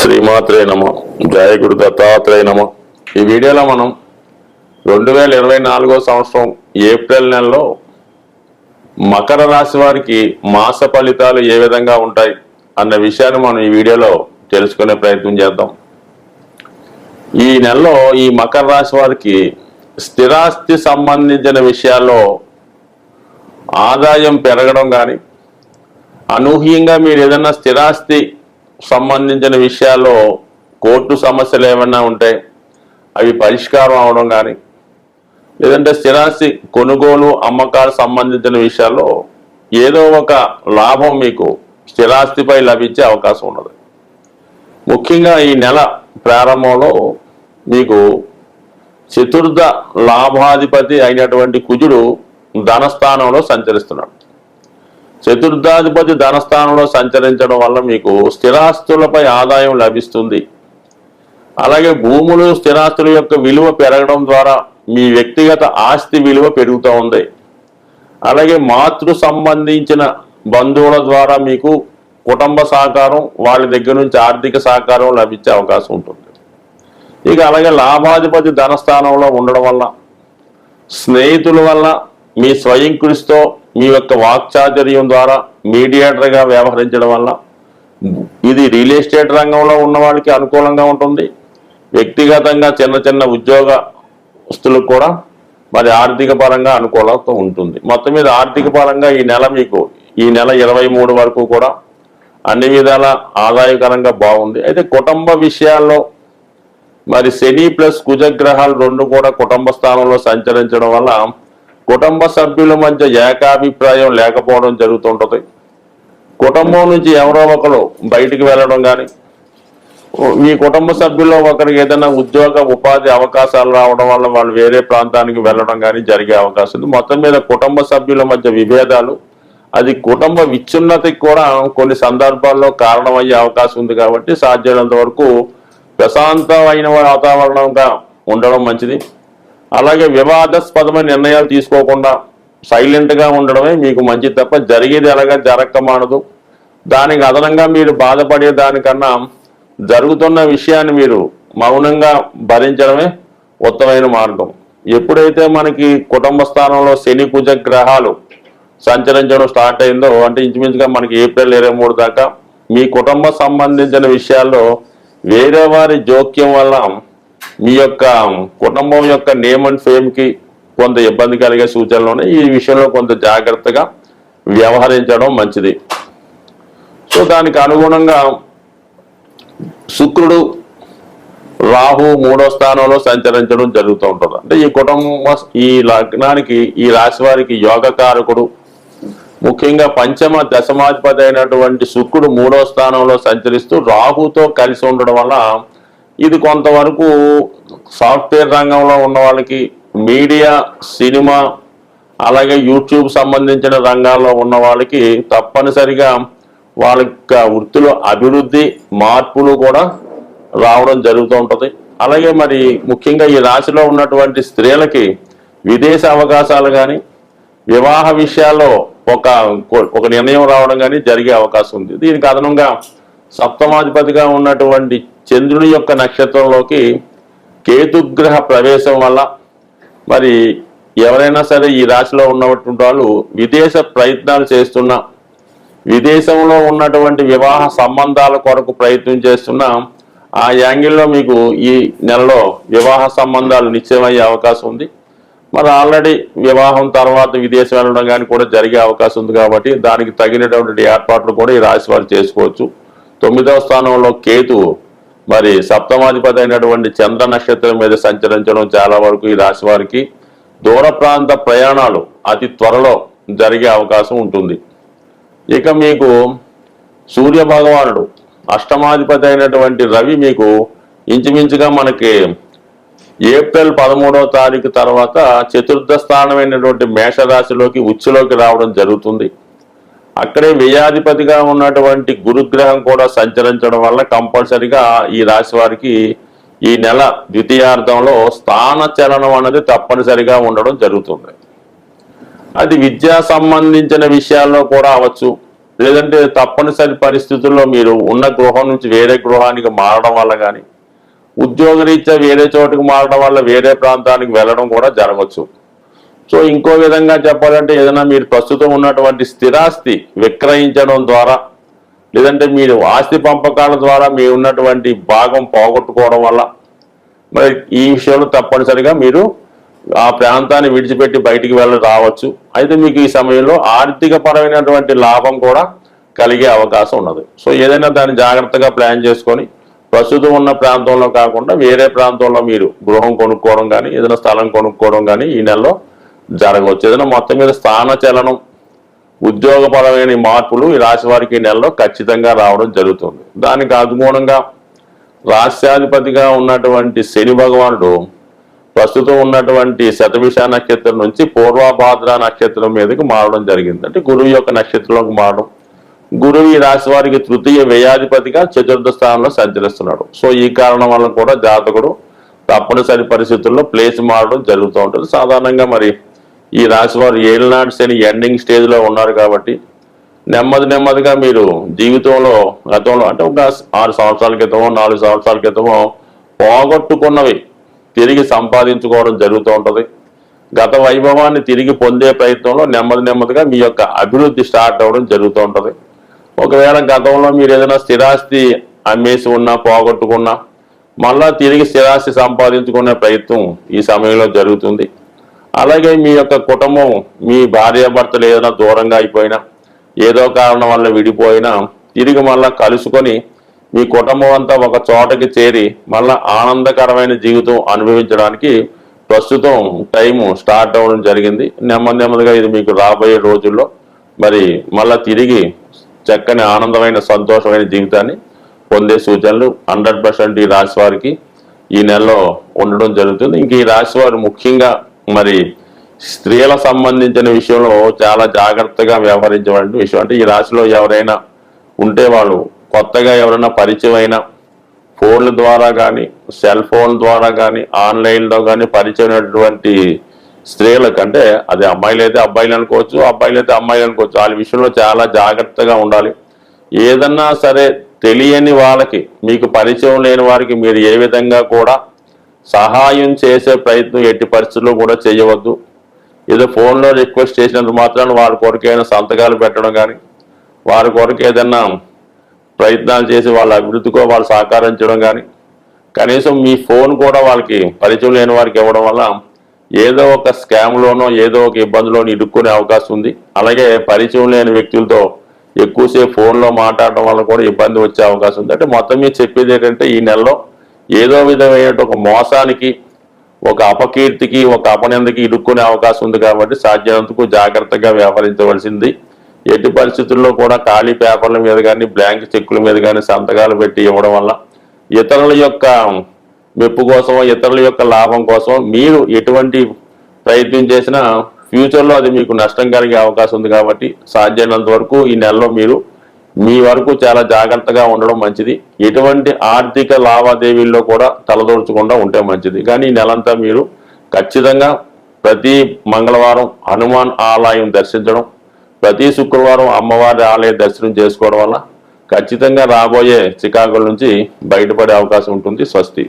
శ్రీమాత్రే నమ. జయ గురు దత్తాత్రేయ నమ. ఈ వీడియోలో మనం రెండు వేల ఇరవై నాలుగో సంవత్సరం ఏప్రిల్ నెలలో మకర రాశి వారికి మాస ఫలితాలు ఏ విధంగా ఉంటాయి అన్న విషయాన్ని మనం ఈ వీడియోలో తెలుసుకునే ప్రయత్నం చేద్దాం. ఈ నెలలో ఈ మకర రాశి వారికి స్థిరాస్తి సంబంధించిన విషయాల్లో ఆదాయం పెరగడం కానీ అనూహ్యంగా మీరు ఏదైనా స్థిరాస్తి సంబంధించిన విషయాల్లో కోర్టు సమస్యలు ఏమైనా ఉంటే అవి పరిష్కారం అవడం కానీ లేదంటే స్థిరాస్తి కొనుగోలు అమ్మకాలు సంబంధించిన విషయాల్లో ఏదో ఒక లాభం మీకు స్థిరాస్తిపై లభించే అవకాశం ఉన్నది. ముఖ్యంగా ఈ నెల ప్రారంభంలో మీకు చతుర్థ లాభాధిపతి అయినటువంటి కుజుడు ధనస్థానంలో సంచరిస్తున్నాడు. చతుర్థాధిపతి ధనస్థానంలో సంచరించడం వల్ల మీకు స్థిరాస్తులపై ఆదాయం లభిస్తుంది. అలాగే భూములు స్థిరాస్తుల యొక్క విలువ పెరగడం ద్వారా మీ వ్యక్తిగత ఆస్తి విలువ పెరుగుతూ ఉంది. అలాగే మాతృ సంబంధించిన బంధువుల ద్వారా మీకు కుటుంబ సహకారం వాళ్ళ దగ్గర నుంచి ఆర్థిక సహకారం లభించే అవకాశం ఉంటుంది. ఇక అలాగే లాభాధిపతి ధనస్థానంలో ఉండడం వల్ల స్నేహితుల వల్ల మీ స్వయం కృషితో మీ యొక్క వాక్చాతుర్యం ద్వారా మీడియేటర్గా వ్యవహరించడం వల్ల ఇది రియల్ ఎస్టేట్ రంగంలో ఉన్న వాళ్ళకి అనుకూలంగా ఉంటుంది. వ్యక్తిగతంగా చిన్న చిన్న ఉద్యోగస్తులకు కూడా మరి ఆర్థిక పరంగా అనుకూలత ఉంటుంది. మొత్తం మీద ఆర్థిక పరంగా ఈ నెల మీకు ఈ నెల ఇరవై మూడు వరకు కూడా అన్ని విధాల ఆదాయకరంగా బాగుంది. అయితే కుటుంబ విషయాల్లో మరి శని ప్లస్ కుజగ్రహాలు రెండు కూడా కుటుంబ స్థానంలో సంచరించడం వల్ల కుటుంబ సభ్యుల మధ్య ఏకాభిప్రాయం లేకపోవడం జరుగుతుంటుంది. కుటుంబం నుంచి ఎవరో ఒకరు బయటికి వెళ్ళడం కానీ మీ కుటుంబ సభ్యుల్లో ఒకరికి ఏదైనా ఉద్యోగ ఉపాధి అవకాశాలు రావడం వల్ల వాళ్ళు వేరే ప్రాంతానికి వెళ్ళడం కానీ జరిగే అవకాశం ఉంది. మొత్తం మీద కుటుంబ సభ్యుల మధ్య విభేదాలు అది కుటుంబ విచ్ఛిన్నతకి కూడా కొన్ని సందర్భాల్లో కారణమయ్యే అవకాశం ఉంది కాబట్టి సాధ్యమైనంత వరకు ప్రశాంతమైన వాతావరణంగా ఉండడం మంచిది. అలాగే వివాదాస్పదమైన నిర్ణయాలు తీసుకోకుండా సైలెంట్గా ఉండడమే మీకు మంచిది తప్ప జరిగేది ఎలాగా జరగక మానదు. దానికి అదనంగా మీరు బాధపడే దానికన్నా జరుగుతున్న విషయాన్ని మీరు మౌనంగా భరించడమే ఉత్తమైన మార్గం. ఎప్పుడైతే మనకి కుటుంబ స్థానంలో శని కుజ గ్రహాలు సంచరించడం స్టార్ట్ అయిందో అంటే ఇంచుమించుగా మనకి ఏప్రిల్ ఇరవై మూడు దాకా మీ కుటుంబ సంబంధించిన విషయాల్లో వేరే వారి జోక్యం వల్ల మీ యొక్క కుటుంబం యొక్క నేమ్ అండ్ ఫేమ్కి కొంత ఇబ్బంది కలిగే సూచనలు ఉన్నాయి ఈ విషయంలో కొంత జాగ్రత్తగా వ్యవహరించడం మంచిది. సో దానికి అనుగుణంగా శుక్రుడు రాహు మూడో స్థానంలో సంచరించడం జరుగుతూ ఉంటుంది. అంటే ఈ కుటుంబ ఈ లగ్నానికి ఈ రాశి వారికి యోగకారకుడు ముఖ్యంగా పంచమ దశమాధిపతి అయినటువంటి శుక్రుడు మూడో స్థానంలో సంచరిస్తూ రాహుతో కలిసి ఉండడం వల్ల ఇది కొంతవరకు సాఫ్ట్వేర్ రంగంలో ఉన్న వాళ్ళకి మీడియా సినిమా అలాగే యూట్యూబ్ సంబంధించిన రంగాల్లో ఉన్న వాళ్ళకి తప్పనిసరిగా వాళ్ళ యొక్క వృత్తిలో అభివృద్ధి మార్పులు కూడా రావడం జరుగుతూ ఉంటుంది. అలాగే మరి ముఖ్యంగా ఈ రాశిలో ఉన్నటువంటి స్త్రీలకి విదేశ అవకాశాలు కానీ వివాహ విషయాల్లో ఒక ఒక నిర్ణయం రావడం కానీ జరిగే అవకాశం ఉంది. దీనికి అదనంగా సప్తమాధిపతిగా ఉన్నటువంటి చంద్రుని యొక్క నక్షత్రంలోకి కేతుగ్రహ ప్రవేశం వల్ల మరి ఎవరైనా సరే ఈ రాశిలో ఉన్నటువంటి వాళ్ళు విదేశ ప్రయత్నాలు చేస్తున్నా విదేశంలో ఉన్నటువంటి వివాహ సంబంధాల కొరకు ప్రయత్నం చేస్తున్నా ఆ యాంగిల్లో మీకు ఈ నెలలో వివాహ సంబంధాలు నిశ్చయమయ్యే అవకాశం ఉంది. మరి ఆల్రెడీ వివాహం తర్వాత విదేశం వెళ్ళడం కానీ కూడా జరిగే అవకాశం ఉంది కాబట్టి దానికి తగినటువంటి ఏర్పాట్లు కూడా ఈ రాశి వారు చేసుకోవచ్చు. తొమ్మిదవ స్థానంలో కేతు మరి సప్తమాధిపతి అయినటువంటి చంద్ర నక్షత్రం మీద సంచరించడం చాలా వరకు ఈ రాశి వారికి దూర ప్రాంత ప్రయాణాలు అతి త్వరలో జరిగే అవకాశం ఉంటుంది. ఇక మీకు సూర్య భగవానుడు అష్టమాధిపతి అయినటువంటి రవి మీకు ఇంచుమించుగా మనకి ఏప్రిల్ పదమూడవ తారీఖు తర్వాత చతుర్థ స్థానమైనటువంటి మేషరాశిలోకి ఉచ్చులోకి రావడం జరుగుతుంది. అక్కడే వ్యయాధిపతిగా ఉన్నటువంటి గురుగ్రహం కూడా సంచరించడం వల్ల కంపల్సరిగా ఈ రాశి వారికి ఈ నెల ద్వితీయార్థంలో స్థాన చలనం అనేది తప్పనిసరిగా ఉండడం జరుగుతుంది. అది విద్యా సంబంధించిన విషయాల్లో కూడా అవ్వచ్చు. లేదంటే తప్పనిసరి పరిస్థితుల్లో మీరు ఉన్న గృహం నుంచి వేరే గృహానికి మారడం వల్ల కానీ ఉద్యోగరీత్యా వేరే చోటుకు మారడం వల్ల వేరే ప్రాంతానికి వెళ్ళడం కూడా జరగవచ్చు. సో ఇంకో విధంగా చెప్పాలంటే ఏదైనా మీరు ప్రస్తుతం ఉన్నటువంటి స్థిరాస్తి విక్రయించడం ద్వారా లేదంటే మీరు ఆస్తి పంపకాల ద్వారా మీ ఉన్నటువంటి భాగం పోగొట్టుకోవడం వల్ల మరి ఈ విషయంలో తప్పనిసరిగా మీరు ఆ ప్రాంతాన్ని విడిచిపెట్టి బయటికి వెళ్ళ రావచ్చు. అయితే మీకు ఈ సమయంలో ఆర్థిక పరమైనటువంటి లాభం కూడా కలిగే అవకాశం ఉన్నది. సో ఏదైనా దాన్ని జాగ్రత్తగా ప్లాన్ చేసుకొని ప్రస్తుతం ఉన్న ప్రాంతంలో కాకుండా వేరే ప్రాంతంలో మీరు గృహం కొనుక్కోవడం కానీ ఏదైనా స్థలం కొనుక్కోవడం కానీ ఈ నెలలో జరగవచ్చు ఏదైనా మొత్తం మీద స్థాన చలనం ఉద్యోగపరమైన మార్పులు ఈ రాశి వారికి నెలలో ఖచ్చితంగా రావడం జరుగుతుంది. దానికి అనుగుణంగా రాష్ట్రాధిపతిగా ఉన్నటువంటి శని భగవానుడు ప్రస్తుతం ఉన్నటువంటి శతభిష నక్షత్రం నుంచి పూర్వభాద్ర నక్షత్రం మీదకి మారడం జరిగింది. అంటే గురువు యొక్క నక్షత్రంలోకి మారడం. గురువు ఈ రాశి వారికి తృతీయ వ్యయాధిపతిగా చతుర్థ స్థానంలో సంచరిస్తున్నాడు. సో ఈ కారణం వల్ల కూడా జాతకుడు తప్పనిసరి పరిస్థితుల్లో ప్లేస్ మారడం జరుగుతూ ఉంటుంది. సాధారణంగా మరి ఈ రాశి వారు ఏళ్ళనాటి శని ఎండింగ్ స్టేజ్లో ఉన్నారు కాబట్టి నెమ్మది నెమ్మదిగా మీరు జీవితంలో గతంలో అంటే ఒక ఆరు సంవత్సరాల క్రితమో నాలుగు సంవత్సరాల క్రితమో పోగొట్టుకున్నవి తిరిగి సంపాదించుకోవడం జరుగుతూ ఉంటుంది. గత వైభవాన్ని తిరిగి పొందే ప్రయత్నంలో నెమ్మది నెమ్మదిగా మీ యొక్క అభివృద్ధి స్టార్ట్ అవ్వడం జరుగుతూ ఉంటుంది. ఒకవేళ గతంలో మీరు ఏదైనా స్థిరాస్తి అమ్మేసి ఉన్నా పోగొట్టుకున్నా మళ్ళా తిరిగి స్థిరాస్తి సంపాదించుకునే ప్రయత్నం ఈ సమయంలో జరుగుతుంది. అలాగే మీ యొక్క కుటుంబం మీ భార్యాభర్తలు ఏదైనా దూరంగా అయిపోయినా ఏదో కారణం వల్ల విడిపోయినా తిరిగి మళ్ళా కలుసుకొని మీ కుటుంబం అంతా ఒక చోటకి చేరి మళ్ళా ఆనందకరమైన జీవితం అనుభవించడానికి ప్రస్తుతం టైం స్టార్ట్ అవ్వడం జరిగింది. నెమ్మది నెమ్మదిగా ఇది మీకు రాబోయే రోజుల్లో మరి మళ్ళా తిరిగి చక్కని ఆనందమైన సంతోషమైన జీవితాన్ని పొందే సూచనలు హండ్రెడ్ పర్సెంట్ ఈ రాశి వారికి ఈ నెలలో ఉండడం జరుగుతుంది. ఇంక ఈ రాశి వారు ముఖ్యంగా మరి స్త్రీల సంబంధించిన విషయంలో చాలా జాగ్రత్తగా వ్యవహరించవలసిన విషయం. అంటే ఈ రాశిలో ఎవరైనా ఉంటే వాళ్ళు కొత్తగా ఎవరైనా పరిచయం అయినా ఫోన్ల ద్వారా కానీ సెల్ ఫోన్ ద్వారా కానీ ఆన్లైన్లో కానీ పరిచయం స్త్రీలకు అంటే అది అమ్మాయిలు అయితే అబ్బాయిలు అనుకోవచ్చు అబ్బాయిలు అయితే అమ్మాయిలు అనుకోవచ్చు. వాళ్ళ విషయంలో చాలా జాగ్రత్తగా ఉండాలి. ఏదన్నా సరే తెలియని వాళ్ళకి మీకు పరిచయం లేని వారికి మీరు ఏ విధంగా కూడా సహాయం చేసే ప్రయత్నం ఎట్టి పరిస్థితుల్లో కూడా చేయవద్దు. ఏదో ఫోన్లో రిక్వెస్ట్ చేసినందుకు మాత్రాన వారి కొరకు ఏదైనా సంతకాలు పెట్టడం కానీ వారి కొరకు ఏదైనా ప్రయత్నాలు చేసి వాళ్ళ అభివృద్ధికో వాళ్ళు సహకరించడం కానీ కనీసం మీ ఫోన్ కూడా వాళ్ళకి పరిచయం లేని వారికి ఇవ్వడం వల్ల ఏదో ఒక స్కామ్లోనో ఏదో ఒక ఇబ్బందిలోనో ఇరుక్కునే అవకాశం ఉంది. అలాగే పరిచయం లేని వ్యక్తులతో ఎక్కువసేపు ఫోన్లో మాట్లాడడం వల్ల కూడా ఇబ్బంది వచ్చే అవకాశం ఉంది. అంటే మొత్తం మీద చెప్పేది ఏంటంటే ఈ నెలలో ఏదో విధమైన ఒక మోసానికి ఒక అపకీర్తికి ఒక అపనిందకి ఇరుక్కునే అవకాశం ఉంది కాబట్టి సాధ్యమంతకు జాగ్రత్తగా వ్యవహరించవలసింది. ఎట్టి పరిస్థితుల్లో కూడా ఖాళీ పేపర్ల మీద కానీ బ్లాంక్ చెక్కుల మీద కానీ సంతకాలు పెట్టి ఇవ్వడం వల్ల ఇతరుల యొక్క మెప్పు కోసం ఇతరుల యొక్క లాభం కోసం మీరు ఎటువంటి ప్రయత్నం చేసినా ఫ్యూచర్లో అది మీకు నష్టం కలిగే అవకాశం ఉంది కాబట్టి సాధ్యమైనంత వరకు ఈ నెలలో మీరు మీ వరకు చాలా జాగ్రత్తగా ఉండడం మంచిది. ఎటువంటి ఆర్థిక లావాదేవీల్లో కూడా తలదోర్చకుండా ఉంటే మంచిది. కానీ ఈ నెలంతా మీరు ఖచ్చితంగా ప్రతి మంగళవారం హనుమాన్ ఆలయం దర్శించడం ప్రతి శుక్రవారం అమ్మవారి ఆలయ దర్శనం చేసుకోవడం వల్ల ఖచ్చితంగా రాబోయే చికాకుల నుంచి బయటపడే అవకాశం ఉంటుంది. స్వస్తి.